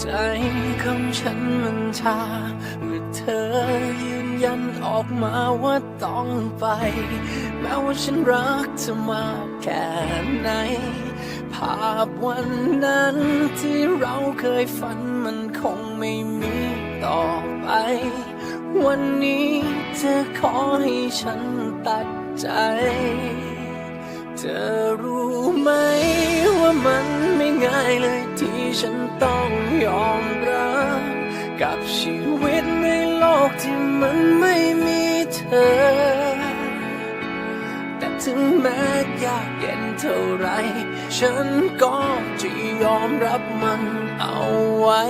ใจคำฉันมันชาเมื่อเธอยืนยันออกมาว่าต้องไป แม้ว่าฉันรักเธอมากแค่ไหน ภาพวันนั้นที่เราเคยฝันมันคงไม่มีต่อไป วันนี้เธอขอให้ฉันตัดใจ เธอรู้ไหม ว่ามันไม่ง่ายเลยที่ฉันต้องยอมรับ กับชีวิตในโลกที่มันไม่มีเธอ แต่ถึงแม้ยากเย็นเท่าไร ฉันก็จะยอมรับมันเอาไว้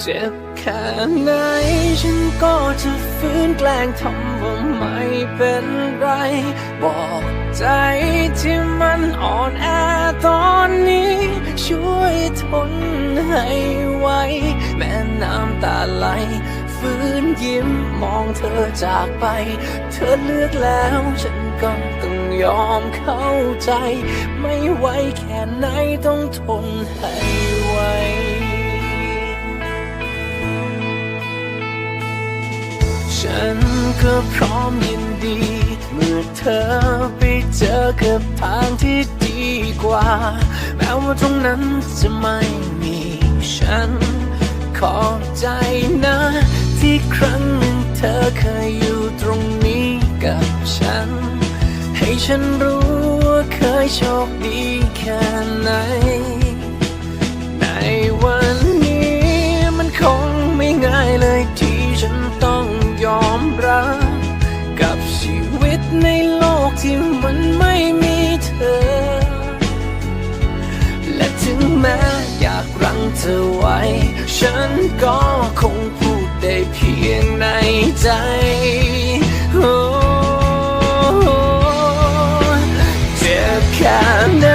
เจ็บ ค่ไหนฉันก็จะฟื้นแกล้งทำว่าไม่เป็นไร บอกใจที่มันอ่อนแอตอนนี้ ช่วยทนให้ไวแม้น้ำตาไหลฟื้นยิ้มมองเธอจากไป เธอเลือกแล้วฉันก็ต้องยอมเข้าใจ ไม่ไหวแค่ไหนต้องทนให้ไว ฉันก็พร้อมยินดี เมื่อเธอไปเจอกับทางที่ดีกว่า แม้ว่าตรงนั้นจะไม่มีฉัน ขอบใจนะ ที่ครั้งหนึ่งเธอเคยอยู่ตรงนี้กับฉัน ให้ฉันรู้ว่าเคยโชคดีแค่ไหนใน กับชีวิตในโลกที่มันไม่มีเธอ และถึงแม้อยากรั้งเธอไว้ ฉันก็คงพูดได้เพียงในใจเจ็บแค่ไหน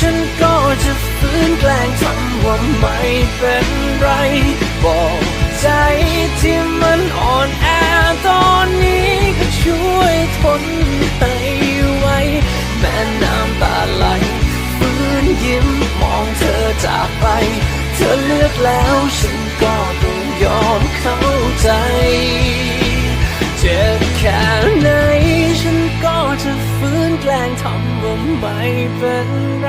ฉันก็จะฟื้นแกล้งทำว่าไม่เป็นไร บอกใจที่มันอ่อนแอตอนนี้ นให้ไว้ แม้น้ำตาไหลฟื้นยิ้มมองเธอจากไป เธอเลือกแล้วฉันก็ต้องยอมเข้าใจ เจ็บแค่ไหนฉันก็จะฟื้นแกล้งทำว่าไม่เป็นไร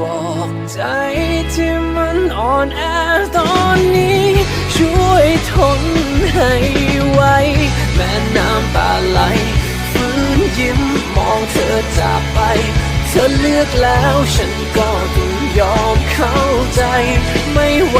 บอกใจที่มันอ่อนแอตอนนี้ ช่วยทนให้ไวแม้น้ำตาไหล องเธอจากไป เธอเลือกแล้วฉันก็ต้องยอมเข้าใจไม่หวแค่